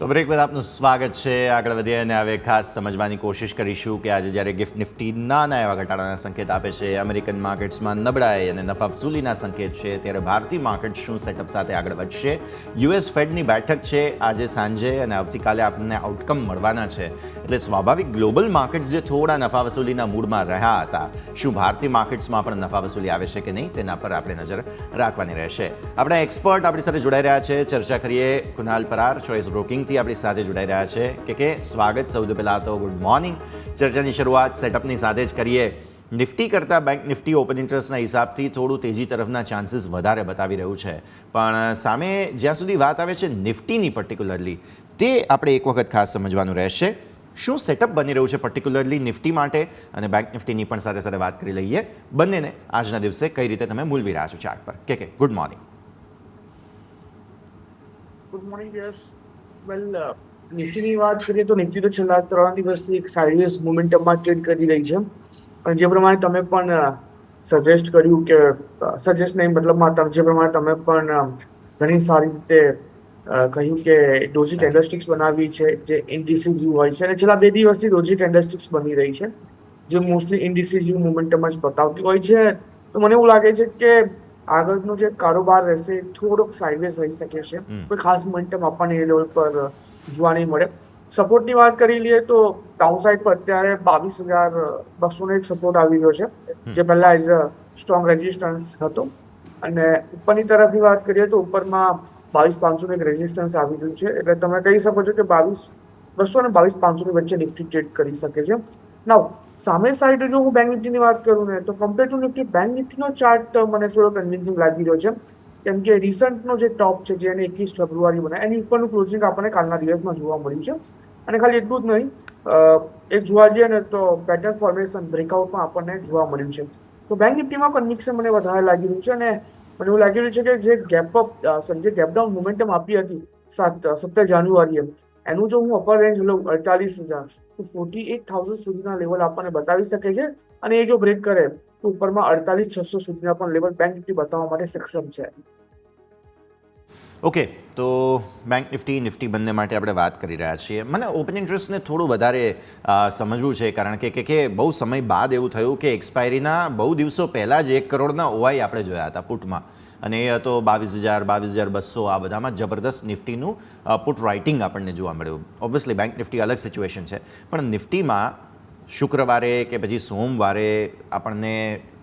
તો બ્રેક બાદ આપનું સ્વાગત છે. આગળ વધીએ અને હવે ખાસ સમજવાની કોશિશ કરીશું કે આજે જ્યારે ગિફ્ટ નિફ્ટી નાના એવા ઘટાડાના સંકેત આપે છે અમેરિકન માર્કેટ્સમાં નબળાઈ અને નફા વસૂલીના સંકેત છે, ત્યારે ભારતીય માર્કેટ શું સેટઅપ સાથે આગળ વધશે? યુએસ ફેડની બેઠક છે આજે સાંજે અને આવતીકાલે આપણને આઉટકમ મળવાના છે. એટલે સ્વાભાવિક ગ્લોબલ માર્કેટ્સ જે થોડા નફા વસૂલીના મૂડમાં રહ્યા હતા, શું ભારતીય માર્કેટ્સમાં પણ નફા વસૂલી આવે છે કે નહીં, તેના પર આપણે નજર રાખવાની રહેશે. આપણા એક્સપર્ટ આપણી સાથે જોડાઈ રહ્યા છે. ચર્ચા કરીએ કુનાલ પરાર ચોઈસ બ્રોકિંગથી આપણી સાથે જોડાઈ રહ્યા છે. કે કે, સ્વાગત સૌથી પહેલાં તો ગુડ મોર્નિંગ ચર્ચાની શરૂઆત સેટઅપની સાથે જ કરીએ. નિફ્ટી કરતાં બેંક નિફ્ટી ઓપન ઇન્ટરેસ્ટના હિસાબથી થોડું તેજી તરફના ચાન્સીસ વધારે બતાવી રહ્યું છે. પણ સામે જ્યાં સુધી વાત આવે છે નિફ્ટીની પર્ટિક્યુલરલી તે આપણે એક વખત ખાસ સમજવાનું રહેશે. શું સેટઅપ બની રહ્યું છે પર્ટિક્યુલરલી નિફ્ટી માટે? અને બેંક નિફ્ટીની પણ સાથે સાથે વાત કરી લઈએ. બંનેને આજના દિવસે કઈ રીતે તમે મૂલવી રહ્યા છો ચાર્ટ પર? કે કે good morning good morning yes well નિફ્ટીની uh, વાત કરીએ તો નિફ્ટી તો છેલ્લા ત્રણ દિવસથી એક સાઇડવેઝ મોમેન્ટમમાં ટ્રેડ કરી રહી છે. અને જે પ્રમાણે તમે પણ સજેસ્ટ કર્યું કે સજેસ્ટ નહીં મતલબમાં તમે જે પ્રમાણે તમે પણ ઘણી સારી રીતે કહ્યું કે ડોજી કેન્ડલસ્ટિક્સ બનાવી છે જે ઇન્ડિસિઝિવ હોય છે. અને છેલ્લા બે દિવસથી ડોજી કેન્ડલસ્ટિક્સ બની રહી છે જે મોસ્ટલી ઇન્ડિસિઝિવ મોમેન્ટમ જ બતાવતી હોય છે. તો મને એવું લાગે છે કે આગળનો જે કારોબાર રહેશે થોડોક સાઇડવેઝ રહી શકે છે. કોઈ ખાસ મોમેન્ટમ આપણને એ લેવલ પર જોવા નહીં મળે. સપોર્ટની વાત કરી લઈએ તો ડાઉન સાઇડ પર અત્યારે બાવીસ હજાર બસોનો એક સપોર્ટ આવી રહ્યો છે. જે પહેલા એઝ અ સ્ટ્રોંગ રેઝિસ્ટન્સ હતો. અને ઉપરની તરફની વાત કરીએ તો ઉપરમાં બાવીસ પાંચસોનું એક રેઝિસ્ટન્સ આવી રહ્યું છે. એટલે તમે કહી શકો છો કે બાવીસ બસો અને બાવીસ પાંચસોની વચ્ચે નિફ્ટી ટ્રેડ કરી શકે છે. નાવ સામે સાઈડ જો હું બેંક નિફ્ટીની વાત કરું ને, તો કમ્પેર ટુ નિફ્ટી બેંક નિફ્ટીનો ચાર્ટ મને થોડો કન્વિન્સિંગ લાગી રહ્યો છે. કેમ કે રિસન્ટનો જે ટોપ છે, જે એને એકવીસ ફેબ્રુઆરી બનાવે એની ઉપરનું ક્લોઝિંગ આપણને કાલના દિવસમાં જોવા મળ્યું છે. અને ખાલી એટલું જ નહીં એક જોવા જઈએ ને તો પેટર્ન ફોર્મેશન બ્રેકઆઉટમાં આપણને જોવા મળ્યું છે. તો બેંક નિફ્ટીમાં કન્વિક્શન મને વધારે લાગી રહ્યું છે અને મને એવું લાગી રહ્યું છે કે જે ગેપ અપ સોરી જે ગેપ ડાઉન મોમેન્ટમ આપી હતી સાત સત્તર જાન્યુઆરીએ, એનું જો હું અપર રેન્જ લઉં અડતાલીસ હજાર તો ફોર્ટી એટ થાઉઝન્ડ સુધીના લેવલ આપણને બતાવી શકે છે. અને એ જો બ્રેક કરે, તો ઉપરમાં અડતાલીસ છસો સુધીના પણ લેવલ બેંક નિફ્ટી બતાવવા માટે સક્ષમ છે. ઓકે તો બેંક નિફ્ટી નિફ્ટી બંને માટે આપણે વાત કરી રહ્યા છીએ. મને ઓપન ઇન્ટરેસ્ટને થોડું વધારે સમજવું છે, કારણ કે કે બહુ સમય બાદ એવું થયું કે એક્સપાયરીના બહુ દિવસો પહેલાં જ એક કરોડના ઓવાઈ આપણે જોયા હતા, પુટમાં. અને એ હતો બાવીસ હજાર બાવીસ હજાર બસો, આ બધામાં જબરદસ્ત નિફ્ટીનું પુટ રાઇટિંગ આપણને જોવા મળ્યું. ઓબ્વિયસલી બેંક નિફ્ટી અલગ સિચ્યુએશન છે. પણ નિફ્ટીમાં શુક્રવારે કે પછી સોમવારે આપણને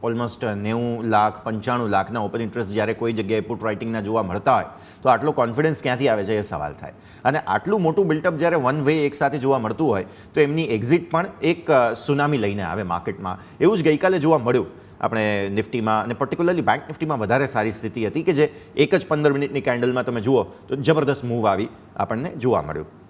ઓલમોસ્ટ નેવું લાખ, પંચાણું લાખના ઓપન ઇન્ટરેસ્ટ જ્યારે કોઈ જગ્યાએ પુટ રાઇટિંગના જોવા મળતા હોય, તો આટલો કોન્ફિડન્સ ક્યાંથી આવે છે એ સવાલ થાય. અને આટલું મોટું બિલ્ટઅપ જ્યારે વન વે એકસાથે જોવા મળતું હોય, તો એમની એક્ઝિટ પણ એક સુનામી લઈને આવે માર્કેટમાં એવું જ ગઈકાલે જોવા મળ્યું. આપણે નિફ્ટીમાં અને પર્ટિક્યુલરલી બેંક નિફ્ટીમાં વધારે સારી સ્થિતિ હતી કે જે એક જ પંદર મિનિટની કેન્ડલમાં તમે જુઓ તો જબરદસ્ત મૂવ આવી આપણને જોવા મળ્યું.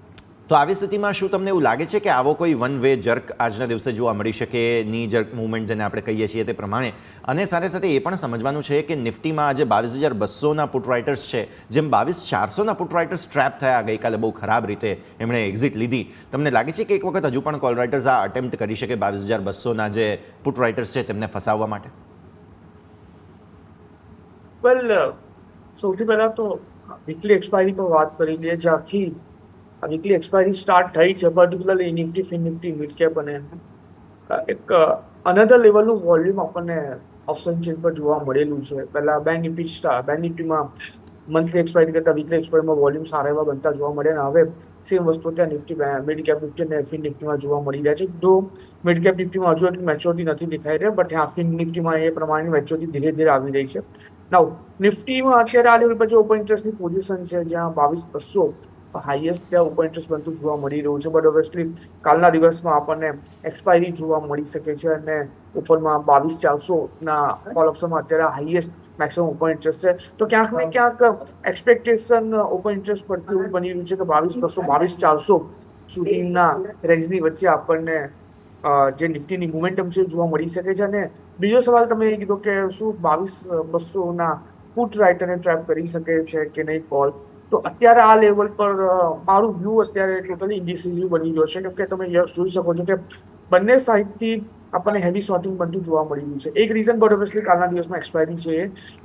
તો આવી સ્થિતિમાં શું તમને એવું લાગે છે કે આવો કોઈ વન વે જર્ક આજના દિવસે જોવા મળી શકે ની જર્ક મુવમેન્ટ જેને આપણે કહીએ છીએ તે પ્રમાણે? અને સાથે સાથે એ પણ સમજવાનું છે કે નિફ્ટીમાં આજે બાવીસ હજાર બસોના પુટ રાઇટર્સ છે, જેમ બાવીસ ચારસોના પુટ રાઇટર્સ ટ્રેપ થયા, ગઈકાલે બહુ ખરાબ રીતે એમણે એક્ઝિટ લીધી. તમને લાગે છે કે એક વખત હજુ પણ કોલ રાઇટર્સ આ અટેમ્પ્ટ કરી શકે બાવીસ હજાર બસોના જે પુટ રાઇટર્સ છે તેમને ફસાવવા માટે? વેલ સૌથી પહેલાં તો વીકલી એક્સપાયરી પર વાત કરી લઈએ, જ્યાંથી આ વીકલી એક્સપાયરી સ્ટાર્ટ થઈ છે particularly Nifty fin Nifty mid cap અને એક અનધર લેવલનું વોલ્યુમ આપણને ઓપ્શન ચેન પર જોવા મળેલું છે. પહેલા બેંક નિફ્ટી સ્ટાર બેંક નિફ્ટીમાં મંથલી એક્સપાયરી કરતા વીકલી એક્સપાયરીમાં વોલ્યુમ સારા એવા બનતા જોવા મળે અને હવે સેમ વસ્તુ ત્યાં નિફ્ટી મિડ કેપ નિફ્ટી અને ફિન નિફ્ટીમાં જોવા મળી રહ્યા છે. જો મિડ કેપ નિફ્ટીમાં હજુ એટલી મેચ્યોરિટી નથી દેખાઈ રહી બટ હા ફિન નિફ્ટીમાં એ પ્રમાણેની મેચ્યોરિટી ધીરે ધીરે આવી રહી છે. નાવ નિફ્ટીમાં અત્યારે આ લેવલ પર જે ઓપન ઇન્ટરેસ્ટની પોઝિશન છે, જ્યાં બાવીસ, બસો હાઈએસ્ટ ત્યાં ઇન્ટરેસ્ટ બનતું જોવા મળી રહ્યું છે. બટ ઓબ્વિયસલી કાલના દિવસમાં આપણને એક્સપાયરી જોવા મળી શકે છે અને ઉપરમાં બાવીસ ચારસોના કોલ ઓપ્શનમાં અત્યારે હાઈએસ્ટ મેક્સિમમ ઓપન ઇન્ટરેસ્ટ છે. તો ક્યાંક ને ક્યાંક એક્સપેક્ટેશન ઓપન ઇન્ટરેસ્ટ પરથી એવું બની રહ્યું છે કે બાવીસ બસો, બાવીસ ચારસો સુધીના રેન્જની વચ્ચે આપણને જે નિફ્ટીની મુમેન્ટમ છે જોવા મળી શકે છે. અને બીજો સવાલ તમે એ કીધો કે શું બાવીસ બસોના પુટ રાઇટરને ટ્રેપ કરી શકે છે કે નહીં કોલ તો અત્યારે આ લેવલ પર મારું વ્યૂ અત્યારે ટોટલી ઇન્ડિસિઝિવ બની ગયો છે. કેમ કે તમે યસ જોઈ શકો છો કે બંને સાઈડથી આપણને હેવી શોટિંગ બનતું જોવા મળી રહ્યું છે. એક રીઝન બટ ઓબ્વિયસલી કાલના દિવસમાં એક્સપાયરી છે.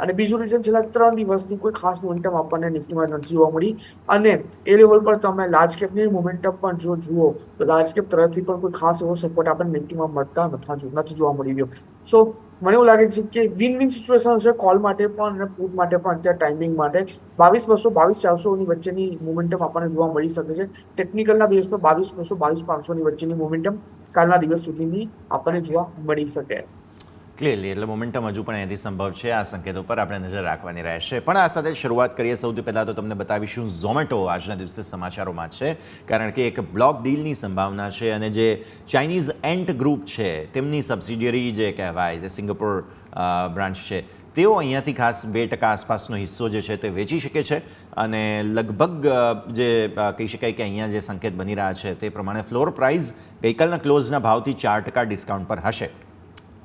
અને બીજું રીઝન છેલ્લા ત્રણ દિવસથી કોઈ ખાસ મોમેન્ટમ આપણને નિફ્ટીમાં નથી જોવા મળી. અને એ લેવલ પર તમે લાર્જ કેપની મોમેન્ટમ પણ જો જુઓ, તો લાર્જ કેપ તરફથી પણ કોઈ ખાસ એવો સપોર્ટ આપણને નિફ્ટીમાં મળતા નથી જોવા મળી રહ્યો. સો મને એવું લાગે છે કે વિન વિન સિચ્યુએશન છે કોલ માટે પણ અને પુટ માટે પણ અત્યારે ટાઈમિંગ માટે. બાવીસ બસો બાવીસ ચારસોની વચ્ચેની મોમેન્ટમ આપણને જોવા મળી શકે છે. ટેકનિકલના બેઝ પર બાવીસ બસો બાવીસ પાંચસોની વચ્ચેની મોમેન્ટમ કાલના દિવસ સુધીની આપણને જોવા મળી શકે. ક્લિયરલી એટલે મોમેન્ટમ હજુ પણ અહીંયાથી સંભવ છે. આ સંકેતો પર આપણે નજર રાખવાની રહેશે. પણ આ સાથે શરૂઆત કરીએ. સૌથી પહેલાં તો તમને બતાવીશું ઝોમેટો આજના દિવસે સમાચારોમાં છે. કારણ કે એક બ્લોક ડીલની સંભાવના છે અને જે ચાઇનીઝ એન્ટ ગ્રુપ છે, તેમની સબસિડિયરી જે કહેવાય, જે સિંગાપોર બ્રાન્ચ છે, તેઓ અહીંયાથી ખાસ બે ટકા આસપાસનો હિસ્સો જે છે તે વેચી શકે છે. અને લગભગ જે કહી શકાય કે અહીંયા જે સંકેત બની રહ્યા છે તે પ્રમાણે ફ્લોર પ્રાઇસ ગઈકાલના ક્લોઝના ભાવથી ચાર ટકા ડિસ્કાઉન્ટ પર હશે.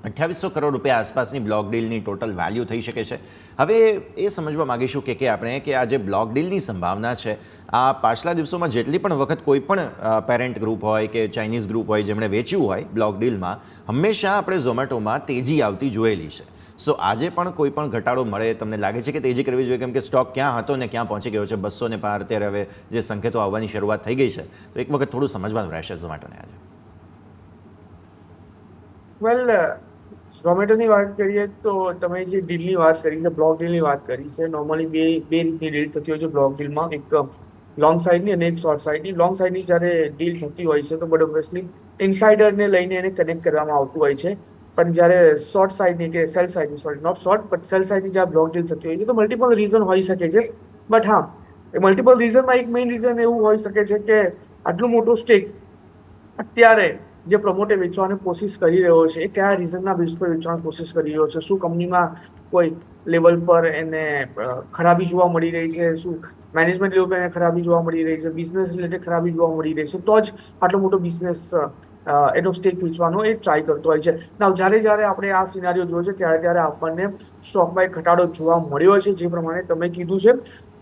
અઠ્યાવીસો કરોડ રૂપિયા આસપાસની બ્લોક ડીલની ટોટલ વેલ્યુ થઈ શકે છે. હવે એ સમજવા માગીશું કે કે આપણે કે આ જે બ્લોક ડીલની સંભાવના છે, આ પાછલા દિવસોમાં જેટલી પણ વખત કોઈ પણ પેરેન્ટ ગ્રુપ હોય કે ચાઇનીઝ ગ્રુપ હોય જેમણે વેચ્યું હોય બ્લોક ડીલમાં, હંમેશા આપણે ઝોમેટોમાં તેજી આવતી જોયેલી છે. સો આજે પણ કોઈ પણ ઘટાડો મળે, તમને લાગે છે કે તેજી કરવી જોઈએ, કેમ કે સ્ટોક ક્યાં હતો ને ક્યાં પહોંચી ગયો છે, બસો ને પાર અત્યારે હવે જે સંકેતો આવવાની શરૂઆત થઈ ગઈ છે. તો એક વખત થોડું સમજવાનું રહેશે ઝોમેટોને આજે. વેલ ઝોમેટોની વાત કરીએ તો તમે જે ડીલની વાત કરી છે બ્લોક ડીલની વાત કરી છે નોર્મલી બે બે રીતની ડીલ થતી હોય છે બ્લોક ડીલમાં એક લોંગ સાઈડની અને એક શોર્ટ સાઈડની લોંગ સાઈડની જ્યારે ડીલ થતી હોય છે તો બટ ઓબ્વિયસલી ઇનસાઇડરને લઈને એને કનેક્ટ કરવામાં આવતું હોય છે. પણ જ્યારે શોર્ટ સાઈડની કે sell સાઈડની sorry not short but sell સાઈડની જ્યારે બ્લોક ડીલ થતી હોય છે તો મલ્ટિપલ રીઝન હોઈ શકે છે. બટ હા, એ મલ્ટિપલ રીઝનમાં એક મેઇન રીઝન એવું હોઈ શકે છે કે આટલું મોટું સ્ટેક અત્યારે જે પ્રમોટે વેચવાની કોશિશ કરી રહ્યો છે, એ કયા રીઝનના બેઝ પર વેચવાની કોશિશ કરી રહ્યો છે, શું કંપનીમાં કોઈ લેવલ પર એને ખરાબી જોવા મળી રહી છે, શું મેનેજમેન્ટ લેવલ પર એને ખરાબી જોવા મળી રહી છે બિઝનેસ રિલેટેડ ખરાબી જોવા મળી રહી છે, તો જ આટલો મોટો બિઝનેસ એનો સ્ટેક વેચવાનો એ ટ્રાય કરતો હોય છે. ના જ્યારે જ્યારે આપણે આ સિનારીઓ જોઈએ છે, ત્યારે ત્યારે આપણને સ્ટોકમાં એક ઘટાડો જોવા મળ્યો છે, જે પ્રમાણે તમે કીધું છે.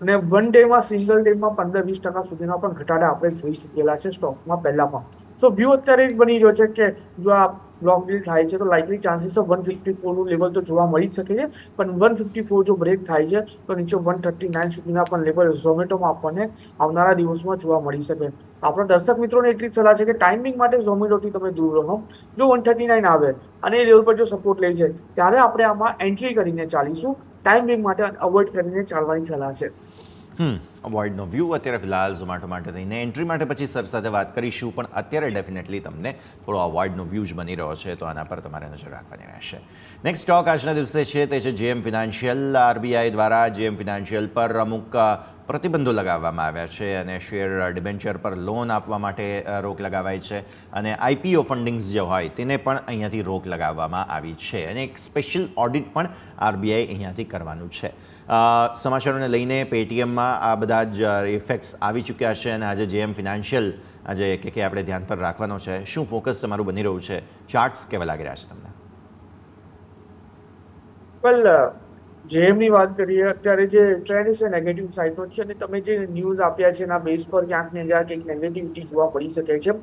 અને વન ડેમાં સિંગલ ડેમાં પંદર વીસ ટકા સુધીના પણ ઘટાડા આપણે જોઈ શકેલા છે સ્ટોકમાં પહેલા સો વ્યૂ અત્યારે બની રહ્યો છે કે જો આ બ્લોક ડીલ થાય છે, તો likely chances of one fifty ફોરનું level તો જોવા મળી શકે છે. પણ વન ફિફ્ટી ફોર જો બ્રેક થાય છે, તો નીચે વન થર્ટી નાઇન સુધીના પણ લેવલ ઝોમેટોમાં આપણને આવનારા દિવસમાં જોવા મળી શકે. આપણા દર્શક મિત્રોને એટલી જ સલાહ છે કે ટાઈમિંગ માટે ઝોમેટોથી તમે દૂર રહો. જો વન થર્ટી નાઇન આવે અને એ લેવલ પર જો સપોર્ટ લે છે, ત્યારે આપણે આમાં એન્ટ્રી કરીને ચાલીશું. ટાઈમિંગ માટે અવોઇડ કરીને ચાલવાની સલાહ છે. અવોઇડનો વ્યૂ અત્યારે ફિલહાલ ઝોમેટો માટે થઈને એન્ટ્રી માટે પછી સર સાથે વાત કરીશું, પણ અત્યારે ડેફિનેટલી તમને થોડો અવોઇડનો વ્યૂ જ બની રહ્યો છે, તો આના પર તમારે નજર રાખવાની રહેશે. નેક્સ્ટ સ્ટોક આજના દિવસે છે, તે છે જેએમ ફિનાન્શિયલ આરબીઆઈ દ્વારા જેએમ ફિનાન્શિયલ પર અમુક પ્રતિબંધો લગાવવામાં આવ્યા છે અને શેર ડિબેન્ચર પર લોન આપવા માટે રોક લગાવાઈ છે અને આઈપીઓ ફંડિંગ્સ જે હોય તેને પણ અહીંયાથી રોક લગાવવામાં આવી છે અને એક સ્પેશિયલ ઓડિટ પણ આરબીઆઈ અહીંયાથી કરવાનું છે. સમાચારોને લઈને પેટીએમમાં આ બધા જ ઇફેક્ટ્સ આવી ચૂક્યા છે અને આજે જેએમ ફિનાન્શિયલ આજે કે કે આપણે ધ્યાન પર રાખવાનો છે. શું ફોકસ તમારું બની રહ્યું છે? ચાર્ટ્સ કેવા લાગી રહ્યા છે તમને? વેલ જેએમની વાત કરીએ, અત્યારે જે ટ્રેન્ડ છે નેગેટિવ સાઇડનો છે અને તમે જે ન્યૂઝ આપ્યા છે એના બેઝ પર ક્યાંક ને ક્યાંક એક નેગેટિવિટી જોવા પડી શકે છે.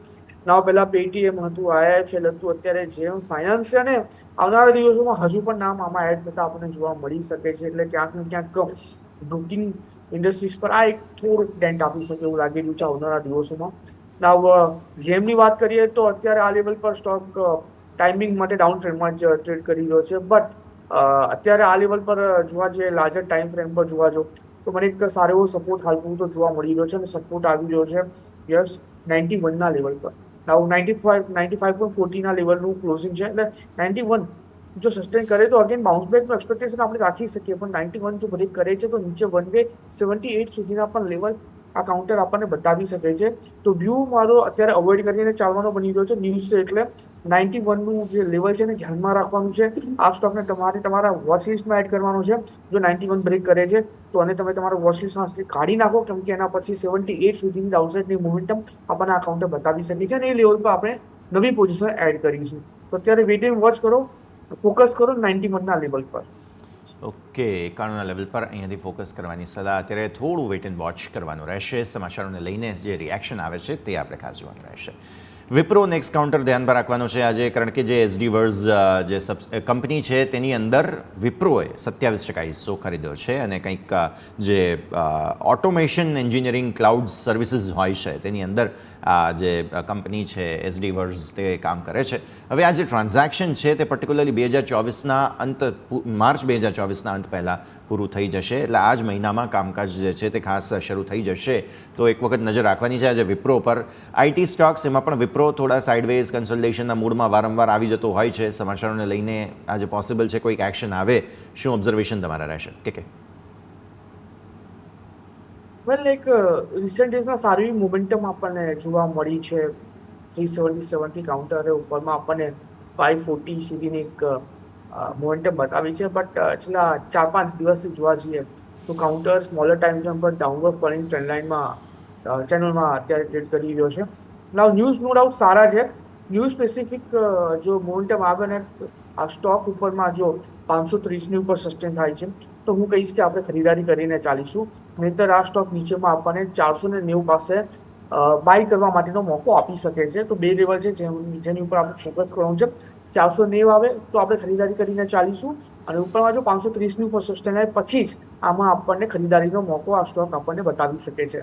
ના પહેલા પેટીએમ હતું આઈઆઈએફએલ હતું, અત્યારે જેમ ફાઇનાન્સ છે ને, આવનારા દિવસોમાં હજુ પણ નામ આમાં એડ થતા આપણને જોવા મળી શકે છે. એટલે ક્યાંક ને ક્યાંક બુકિંગ ઇન્ડસ્ટ્રીઝ પર આ એક થોડુંક ડેન્ટ આપી શકે એવું લાગી રહ્યું છે આવનારા દિવસોમાં. નાવ જેમની વાત કરીએ તો અત્યારે આ લેવલ પર સ્ટોક ટાઈમિંગ માટે ડાઉન ટ્રેન્ડમાં જ ટ્રેડ કરી રહ્યો છે. બટ અત્યારે આ લેવલ પર જોવા જઈએ લાર્જર ટાઈમ ફ્રેમ પર જોવા જો તો મને એક સારો એવો સપોર્ટ હાલ પૂરતો જોવા મળી રહ્યો છે અને સપોર્ટ આવી રહ્યો છે. યસ નાઇન્ટી વનના લેવલ પર. Now ninety five ninety five point ફોર્ટીના લેવલનું ક્લોઝિંગ છે. એટલે નાઇન્ટી વન જો સસ્ટેન કરે તો અગેન બાઉન્સ બેકનું એક્સપેક્ટેશન આપણે રાખી શકીએ. પણ નાઇન્ટી વન જો બ્રેક કરે છે, તો નીચે વન વે સેવન્ટી એઇટ સુધીના પણ લેવલ આ કાઉન્ટર આપણને બતાવી શકે છે. તો વ્યૂ મારો અત્યારે અવોઇડ કરીને ચાલવાનો બની રહ્યો છે. ન્યૂઝ એટલે નાઇન્ટી વનનું જે લેવલ છે એને ધ્યાનમાં રાખવાનું છે. આ સ્ટોકને તમારે તમારા વોચ લિસ્ટમાં એડ કરવાનું છે. જો નાઇન્ટી વન બ્રેક કરે છે, તો અને તમે તમારા વોચ લિસ્ટમાંથી કાઢી નાખો, કેમ કે એના પછી સેવન્ટી એટ સુધીની ડાઉનસાઇડની મોમેન્ટમ આપણને આ કાઉન્ટર બતાવી શકે છે અને એ લેવલ પર આપણે નવી પોઝિશન એડ કરીશું. તો અત્યારે વેટ એન્ડ વોચ કરો ફોકસ કરો નાઇન્ટી વનના લેવલ પર. ઓકે એકાણુંના લેવલ પર અહીંયાથી ફોકસ કરવાની સલાહ. અત્યારે થોડું વેઇટ એન્ડ વોચ કરવાનું રહેશે. સમાચારોને લઈને જે રિએક્શન આવે છે તે આપણે ખાસ જોવાનું રહેશે. વિપ્રો નેક્સ્ટ કાઉન્ટર ધ્યાનમાં રાખવાનું છે આજે, કારણ કે જે એસડી વર્ઝ જે કંપની છે, તેની અંદર વિપ્રોએ સત્યાવીસ ટકા હિસ્સો ખરીદ્યો છે અને કંઈક જે ઓટોમેશન એન્જિનિયરિંગ ક્લાઉડ સર્વિસીસ હોય છે, તેની અંદર આ જે કંપની છે એસડી વર્ઝ તે કામ કરે છે. હવે આ જે ટ્રાન્ઝેક્શન છે, તે પર્ટિક્યુલરલી બે હજાર ચોવીસના અંત માર્ચ બે હજાર ચોવીસના અંત પહેલાં પૂરું થઈ જશે. એટલે આ જ મહિનામાં કામકાજ જે છે તે ખાસ શરૂ થઈ જશે. તો એક વખત નજર રાખવાની છે, આજે વિપ્રો પર. આઈટી સ્ટોક્સ એમાં પણ વિપ્રો થોડા સાઇડવેઝ કન્સલ્ટેશનના મૂડમાં વારંવાર આવી જતો હોય છે. સમાચારોને લઈને આજે પોસિબલ છે કોઈક એક્શન આવે. શું ઓબ્ઝર્વેશન તમારા રહેશે? કે કે? વેલ એક રિસેન્ટ ડેઝમાં સારી એવી મોમેન્ટમ આપણને જોવા મળી છે. થ્રી સેવન્ટી સેવનથી કાઉન્ટરે ઉપરમાં આપણને ફાઇવ ફોર્ટી સુધીની એક મોમેન્ટમ બતાવી છે. બટ છેલ્લા ચાર પાંચ દિવસથી જોવા જઈએ તો કાઉન્ટર સ્મોલર ટાઈમ ઝોન પર ડાઉનવર્ડ ફોલિંગ ટ્રેન્ડલાઇનમાં ચેનલમાં અત્યારે ટ્રેડ કરી રહ્યો છે. નાવ ન્યૂઝ નો ડાઉટ સારા છે. ન્યૂઝ સ્પેસિફિક જો મોમેન્ટમ આવે ને, આ સ્ટોક ઉપરમાં જો પાંચસો ત્રીસની ઉપર સસ્ટેન થાય છે, તો હું કહીશ કે આપણે ખરીદારી કરીને ચાલીશું. નહીંતર આ સ્ટોક નીચેમાં આપણને ચારસો ને નેવું પાસે બાય કરવા માટેનો મોકો આપી શકે છે. તો બે લેવલ છે જેની ઉપર આપણે ફોકસ કરવાનું છે. ચારસો નેવ આવે, તો આપણે ખરીદારી કરીને ચાલીશું. અને ઉપરમાં જો પાંચસો ત્રીસની સસ્ટેન આવે પછી જ આમાં આપણને ખરીદારીનો મોકો આ સ્ટોક આપણને બતાવી શકે છે.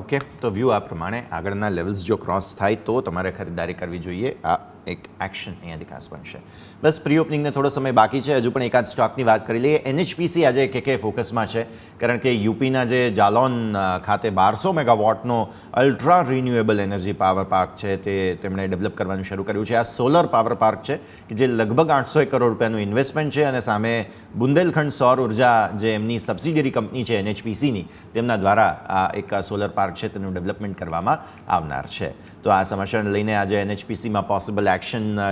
ઓકે તો વ્યૂ આ પ્રમાણે આગળના લેવલ્સ જો ક્રોસ થાય તો તમારે ખરીદારી કરવી જોઈએ. આ એક એક્શન અહીંયા દેખાસ બનશે. બસ પ્રી ઓપનિંગને થોડો સમય બાકી છે. હજુ પણ એકાદ સ્ટોકની વાત કરી લઈએ. એનએચપીસી આજે કે કે ફોકસમાં છે. કારણ કે યુપીના જે જાલોન ખાતે બારસો મેગાવોટનો ultra renewable energy power park છે તે તેમણે ડેવલપ કરવાનું શરૂ કર્યું છે. આ સોલર પાવર પાર્ક છે કે જે લગભગ આઠસો કરોડ રૂપિયાનું ઇન્વેસ્ટમેન્ટ છે અને સામે બુંદેલખંડ સૌર ઊર્જા જે એમની સબસિડિયરી કંપની છે એનએચપીસીની, તેમના દ્વારા આ એક સોલર પાર્ક છે તેનું ડેવલપમેન્ટ કરવામાં આવનાર છે. તો આ સમાચારને લઈને આજે એનએચપીસીમાં પોસિબલ એક્શન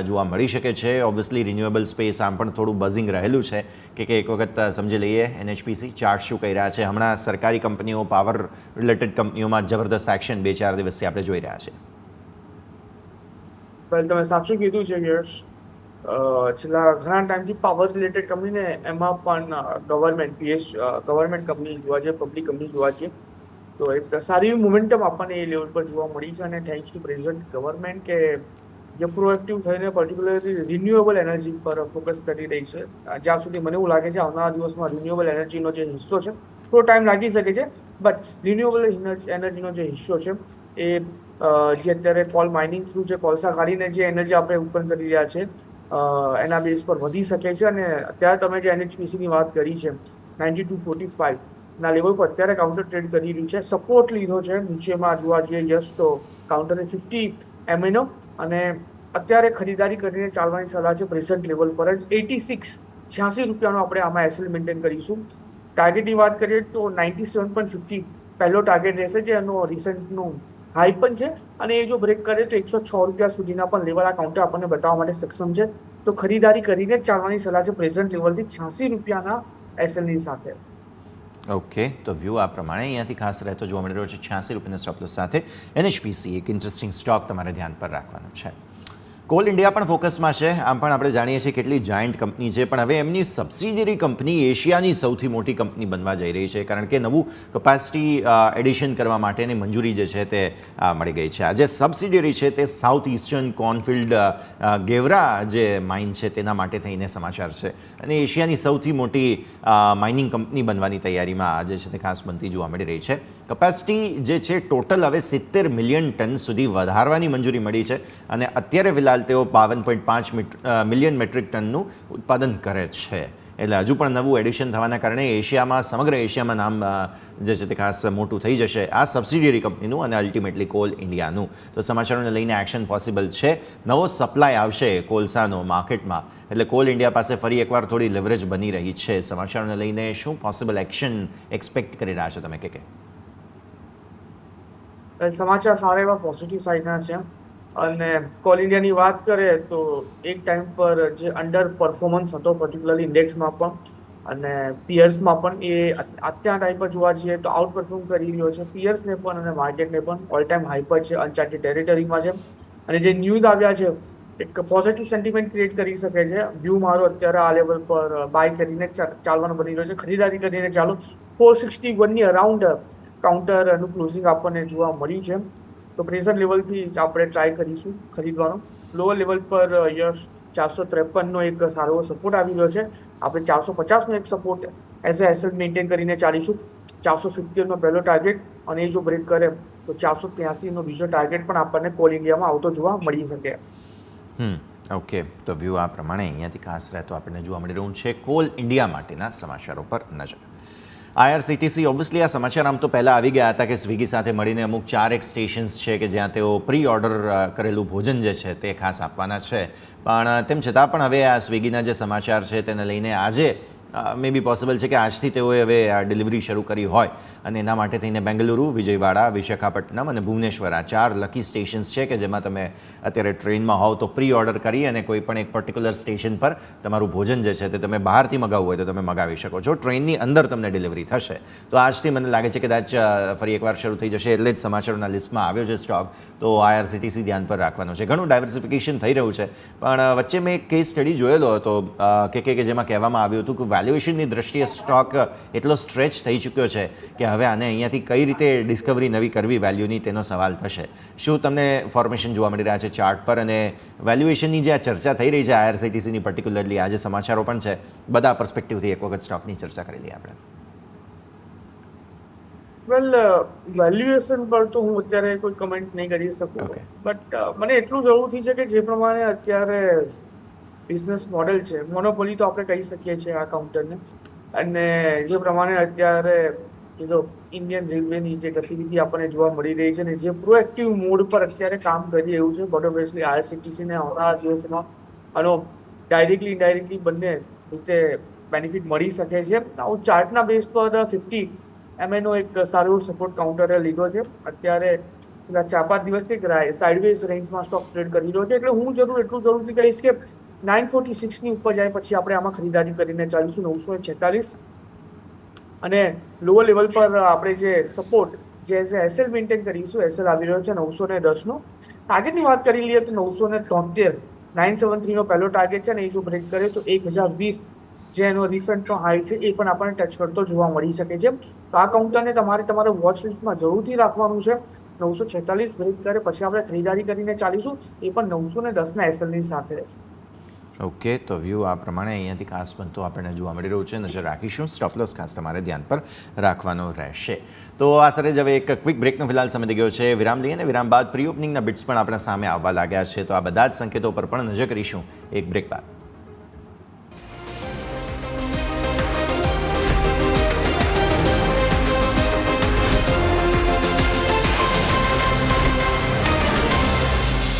જોવા મળી શકે છે. ઓબ્વિયસલી રિન્યુએબલ સ્પેસ આમ પણ થોડું બઝિંગ રહેલું છે કે કે એક વખત સમજી લઈએ એનએચપીસી ચાર્જ શું કહી રહ્યા છે. હમણાં સરકારી કંપનીઓ પાવર રિલેટેડ કંપનીઓમાં જબરદસ્ત એક્શન બે ચાર દિવસથી આપણે જોઈ રહ્યા છે. વેલ તમે સાચું કીધું છે, યશ. છેલ્લા ઘણા ટાઈમથી પાવર રિલેટેડ કંપનીને એમાં પણ ગવર્મેન્ટ પીએસ ગવર્મેન્ટ કંપની જોવા છે પબ્લિક કંપની જોવા છે તો એક સારી મોમેન્ટમ આપણને એ લેવલ પર જોવા મળી છે. અને થેન્ક્સ ટુ પ્રેઝન્ટ ગવર્મેન્ટ કે જે પ્રોએક્ટિવ થઈને પર્ટિક્યુલરલી રિન્યુએબલ એનર્જી પર ફોકસ કરી રહી છે. જ્યાં સુધી મને એવું લાગે છે આવનારા દિવસમાં રિન્યુએબલ એનર્જીનો જે હિસ્સો છે, થોડો ટાઈમ લાગી શકે છે બટ રિન્યુએબલ એનર્જીનો જે હિસ્સો છે, એ જે અત્યારે કોલ માઇનિંગ થ્રુ જે કોલસા કાઢીને જે એનર્જી આપણે ઉત્પન્ન કરી રહ્યા છે એના બેઝ પર વધી શકે છે અને અત્યારે તમે જે એનએચપીસીની વાત કરી છે નાઇન્ટી ટુ ફોર્ટી ફાઇવના લેવલ પર અત્યારે કાઉન્ટર ટ્રેડ કરી રહ્યું છે. સપોર્ટ લીધો છે, નીચેમાં જોવા જઈએ યસ તો કાઉન્ટરને ફિફ્ટી એમએનો અને અત્યારે ખરીદારી કરીને ચાલવાની સલાહ છે પ્રેઝન્ટ લેવલ પર જ. એટી સિક્સ છ્યાસી રૂપિયાનો આપણે આમાં એસએલ મેન્ટેન કરીશું. ટાર્ગેટની વાત કરીએ તો નાઇન્ટી સેવન પોઈન્ટ ફિફ્ટી પહેલો ટાર્ગેટ રહેશે જે એનો રિસન્ટનું હાઈ પણ છે અને એ જો બ્રેક કરે તો એકસો છ રૂપિયા સુધીના પણ લેવલ આ કાઉન્ટર આપણને બતાવવા માટે સક્ષમ છે. તો ખરીદારી કરીને ચાલવાની સલાહ છે પ્રેઝન્ટ લેવલથી છ્યાસી રૂપિયાના એસએલની સાથે. ઓકે, તો વ્યૂ આ પ્રમાણે અહીંયાથી ખાસ રહેતો જોવા મળી રહ્યો છે છ્યાસી રૂપિયાના સ્ટોપલોસ સાથે. એનએચપીસી એક ઇન્ટરેસ્ટિંગ સ્ટોક તમારે ધ્યાન પર રાખવાનું છે. કોલ ઇન્ડિયા પણ ફોકસમાં છે. આમ પણ આપણે જાણીએ છીએ કેટલી જાયન્ટ કંપની છે. પણ હવે એમની સબસિડિયરી કંપની એશિયાની સૌથી મોટી કંપની બનવા જઈ રહી છે. કારણ કે નવું કપાસિટી એડિશન કરવા માટેની મંજૂરી જે છે તે મળી ગઈ છે. આ જે સબસિડિયરી છે તે સાઉથ ઇસ્ટર્ન કોર્નફિલ્ડ ગેવરા જે માઇન છે તેના માટે થઈને સમાચાર છે. અને એશિયાની સૌથી મોટી માઇનિંગ કંપની બનવાની તૈયારીમાં આજે છે તે ખાસ બનતી જોવા મળી રહી છે. કપાસિટી જે છે ટોટલ હવે સિત્તેર મિલિયન ટન સુધી વધારવાની મંજૂરી મળી છે. અને અત્યારે ફિલહાલ તેઓ બાવન પોઈન્ટ પાંચ મિલિયન મેટ્રિક ટનનું ઉત્પાદન કરે છે. એટલે હજુ પણ નવું એડિશન થવાના કારણે એશિયામાં, સમગ્ર એશિયામાં નામ જે છે તે ખાસ મોટું થઈ જશે આ સબસિડિયરી કંપનીનું અને અલ્ટિમેટલી કોલ ઇન્ડિયાનું. તો સમાચારોને લઈને એક્શન પોસિબલ છે. નવો સપ્લાય આવશે કોલસાનો માર્કેટમાં. એટલે કોલ ઇન્ડિયા પાસે ફરી એકવાર થોડી લેવરેજ બની રહી છે. સમાચારોને લઈને શું પોસિબલ એક્શન એક્સપેક્ટ કરી રહ્યા છો તમે? કે કે? સમાચાર સારા એવા પોઝિટિવ સાઇડના છે. અને કોલ ઇન્ડિયાની વાત કરીએ તો એક ટાઈમ પર જે અંડર પરફોર્મન્સ હતો પર્ટિક્યુલરલી ઇન્ડેક્સમાં પણ અને પિયર્સમાં પણ એ અત- અત્યારના ટાઈમ પર જોવા જઈએ તો આઉટ પરફોર્મ કરી રહ્યો છે. પિયર્સને પણ અને માર્કેટને પણ ઓલ ટાઈમ હાઈપર છે અનચાર્ટેડ ટેરિટરીમાં છે. અને જે ન્યૂઝ આવ્યા છે, એક પોઝિટિવ સેન્ટિમેન્ટ ક્રિએટ કરી શકે છે. વ્યૂ મારો અત્યારે આ લેવલ પર બાય કરીને ચાલવાનો બની રહ્યો છે. ખરીદારી કરીને ચાલો ફોર સિક્સટી વનની અરાઉન્ડ કાઉન્ટરનું ક્લોઝિંગ આપણને જોવા મળ્યું છે. તો પ્રેઝર લેવલથી જ આપણે ટ્રાય કરીશું ખરીદવાનો. લોઅર લેવલ પર યશ ચારસો ત્રેપનનો એક સારો સપોર્ટ આવી રહ્યો છે. આપણે ચારસો પચાસનો એક support as a asset maintain કરીને ચાલીશું. ચારસો સિત્તેરનો પહેલો ટાર્ગેટ અને એ જો બ્રેક કરે, તો ચારસો ત્યાસીનો બીજો ટાર્ગેટ પણ આપણને કોલ ઇન્ડિયામાં આવતો જોવા મળી શકે. ઓકે તો વ્યૂ આ પ્રમાણે અહીંયાથી ખાસ રહેતો આપણને જોવા મળી રહ્યું છે. કોલ ઇન્ડિયા માટેના સમાચારો પર નજર. આઈઆરસીટીસી ઓબ્વિયસલી આ સમાચાર આમ તો પહેલાં આવી ગયા હતા કે સ્વિગી સાથે મળીને અમુક ચાર એક સ્ટેશન્સ છે કે જ્યાં તેઓ પ્રી ઓર્ડર કરેલું ભોજન જે છે તે ખાસ આપવાના છે. પણ તેમ છતાં પણ હવે આ સ્વિગીના જે સમાચાર છે તેને લઈને આજે મે બી પોસિબલ છે કે આજથી તેઓએ હવે આ ડિલિવરી શરૂ કરી હોય. અને એના માટે થઈને બેંગલુરુ, વિજયવાડા, વિશાખાપટ્ટનમ અને ભુવનેશ્વર આ ચાર લકી સ્ટેશન્સ છે કે જેમાં તમે અત્યારે ટ્રેનમાં હોવ તો પ્રી ઓર્ડર કરી અને કોઈ પણ એક પર્ટિક્યુલર સ્ટેશન પર તમારું ભોજન જે છે તે તમે બહારથી મગાવવું હોય તો તમે મગાવી શકો છો. ટ્રેનની અંદર તમને ડિલિવરી થશે. તો આજથી મને લાગે છે કદાચ ફરી એકવાર શરૂ થઈ જશે એટલે જ સમાચારોના લિસ્ટમાં આવ્યો છે સ્ટોક તો આઈઆરસીટીસી ધ્યાન પર રાખવાનો છે. ઘણું ડાયવર્સિફિકેશન થઈ રહ્યું છે. પણ વચ્ચે મેં એક કેસ સ્ટડી જોયેલો હતો કે કે જેમાં કહેવામાં આવ્યું હતું કે વેલ્યુએશનની દ્રષ્ટિએ સ્ટોક એટલો સ્ટ્રેચ થઈ ચૂક્યો છે કે હવે આને અહીંયાથી કઈ રીતે ડિસ્કવરી નવી કરવી વેલ્યુની તેનો સવાલ થશે. શું તમને ફોર્મેશન જોવા મળી રહ્યા છે ચાર્ટ પર? અને વેલ્યુએશનની જે આ ચર્ચા થઈ રહી છે આઈઆરસીટીસીની પર્ટિક્યુલરલી આજે સમાચારો પણ છે. બધા પર્સ્પેક્ટિવથી એક વખત સ્ટોકની ચર્ચા કરી લઈએ આપણે. વેલ વેલ્યુએશન પર તો હું અત્યારે કોઈ કમેન્ટ નહીં કરી શકું. બટ મને એટલું જરૂરથી છે કે જે પ્રમાણે અત્યારે બિઝનેસ મોડેલ છે. મોનોપોલી તો આપણે કહી શકીએ છીએ આ કાઉન્ટરને. અને જે પ્રમાણે અત્યારે કીધો ઇન્ડિયન રેલવેની જે ગતિવિધિ આપણને જોવા મળી રહી છે ને જે પ્રોએક્ટિવ મોડ પર અત્યારે કામ કરી રહ્યું છે. બટ ઓબ્વિયસલી આઈઆરસીટીસીને આવનારા દિવસોમાં આનો ડાયરેક્ટલી ઇનડાયરેક્ટલી બંને રીતે બેનિફિટ મળી શકે છે. આવું ચાર્ટના બેઝ પર ફિફ્ટી એમએનો એક સારો સપોર્ટ કાઉન્ટરે લીધો છે. અત્યારે ચાર પાંચ દિવસથી સાઇડવેઝ રેન્જમાં સ્ટોક ટ્રેડ કરી રહ્યો છે. એટલે હું જરૂર એટલું જરૂરથી કહીશ કે નાઇન ફોર્ટી સિક્સની ઉપર જાય પછી આપણે આમાં ખરીદારી કરીને ચાલીશું નવસો છેતાલીસ. અને લોઅર લેવલ પર આપણે જે સપોર્ટ જે એઝ એસએલ મેન્ટેન કરીશું એસએલ આવી રહ્યો છે, નવસો ને દસનો ટાર્ગેટની વાત કરી લઈએ તો નવસો ને તોતેર નાઇન સેવન થ્રીનો પહેલો ટાર્ગેટ છે ને, એ જો બ્રેક કરે તો એક હજાર વીસ જે એનો રિસન્ટનો હાઈ છે, એ પણ આપણને ટચ કરતો જોવા મળી શકે છે. તો આ કાઉન્ટરને તમારે તમારા વોચ લિસ્ટમાં જરૂરથી રાખવાનું છે. નવસો છેતાલીસ બ્રેક કરે, પછી આપણે ખરીદારી કરીને ચાલીશું, એ પણ નવસો ને દસના એસએલની સાથે રહેશે ઓકે તો વ્યૂ આ પ્રમાણે અહીંયાથી ખાસ બનતો આપણને જોવા મળી રહ્યું છે. નજર રાખીશું. સ્ટોપલસ ખાસ તમારે ધ્યાન પર રાખવાનો રહેશે. તો આ સરે જ હવે એક ક્વિક બ્રેકનો ફિલહાલ સમય ગયો છે. વિરામ લઈએ અને વિરામ બાદ પ્રી ઓપનિંગના બિટ્સ પણ આપણા સામે આવવા લાગ્યા છે. તો આ બધા જ સંકેતો પર પણ નજર કરીશું એક બ્રેક બાદ.